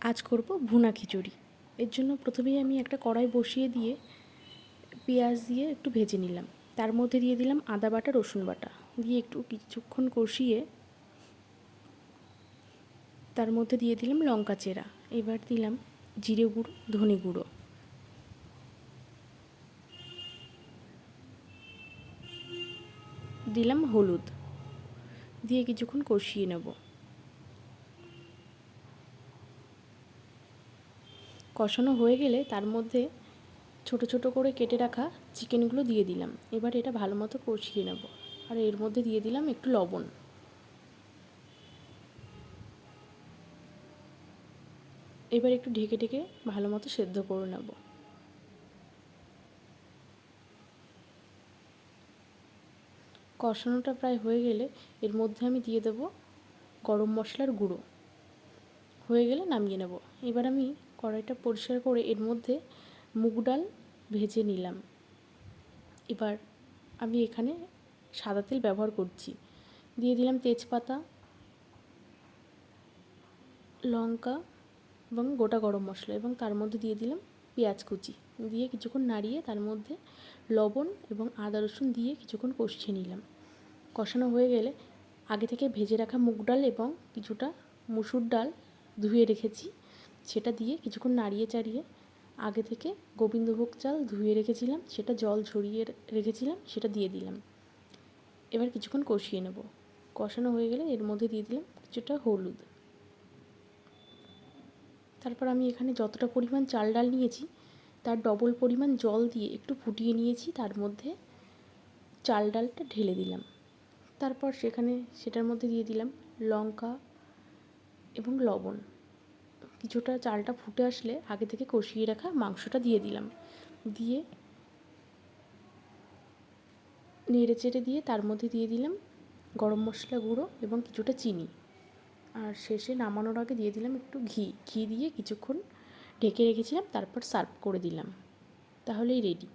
আজ করব ভুনা খিচুড়ি। এর জন্য প্রথমেই আমি একটা কড়াই বসিয়ে দিয়ে পেঁয়াজ দিয়ে একটু ভেজে নিলাম। তার মধ্যে দিয়ে দিলাম আদা বাটা, রসুন বাটা। দিয়ে একটু কিছুক্ষণ কষিয়ে তার মধ্যে দিয়ে দিলাম লঙ্কা চেরা। এবার দিলাম জিরে গুঁড়ো, ধনে গুঁড়ো। দিলাম হলুদ। দিয়ে কিছুক্ষণ কষিয়ে নেব। কষানো হয়ে গেলে তার মধ্যে ছোট ছোট করে কেটে রাখা চিকেনগুলো দিয়ে দিলাম। এবার এটা ভালো মতো কষিয়ে নেব। আর এর মধ্যে দিয়ে দিলাম একটু লবণ। এবার একটু ঢেকে ঢেকে ভালো মতো সেদ্ধ করে নেব। কষানোটা প্রায় হয়ে গেলে এর মধ্যে আমি দিয়ে দেব গরম মশলার গুঁড়ো। হয়ে গেলে নামিয়ে নেব। এবার আমি কড়াইটা পরিষ্কার করে এর মধ্যে মুগ ডাল ভেজে নিলাম। এবার আমি এখানে সাদা তেল ব্যবহার করছি। দিয়ে দিলাম তেজপাতা, লঙ্কা এবং গোটা গরম মশলা এবং তার মধ্যে দিয়ে দিলাম পেঁয়াজ কুচি। দিয়ে কিছুক্ষণ নাড়িয়ে তার মধ্যে লবণ এবং আদা রসুন দিয়ে কিছুক্ষণ কষিয়ে নিলাম। কষানো হয়ে গেলে আগে থেকে ভেজে রাখা মুগ ডাল এবং কিছুটা মুসুর ডাল ধুয়ে রেখেছি। সেটা দিয়ে কিছুক্ষণ নাড়িয়ে চাড়িয়ে আগে থেকে গোবিন্দভোগ চাল ধুয়ে রেখেছিলাম, সেটা জল ঝরিয়ে রেখেছিলাম, সেটা দিয়ে দিলাম। এবার কিছুক্ষণ কষিয়ে নেব। কষানো হয়ে গেলে এর মধ্যে দিয়ে দিলাম কিছুটা হলুদ। তারপর আমি এখানে যতটা পরিমাণ চাল ডাল নিয়েছি, তার ডবল পরিমাণ জল দিয়ে একটু ফুটিয়ে নিয়েছি, তার মধ্যে চাল ডালটা ঢেলে দিলাম। তারপর সেখানে সেটার মধ্যে দিয়ে দিলাম লঙ্কা এবং লবণ। কিছুটা চালটা ফুটে আসলে আগে থেকে কষিয়ে রাখা মাংসটা দিয়ে দিলাম। দিয়ে নেড়ে চেড়ে দিয়ে তার মধ্যে দিয়ে দিলাম গরম মশলা গুঁড়ো এবং কিছুটা চিনি। আর শেষে নামানোর আগে দিয়ে দিলাম একটু ঘি। ঘি দিয়ে কিছুক্ষণ ঢেকে রেখেছিলাম, তারপর সার্ভ করে দিলাম। তাহলেই রেডি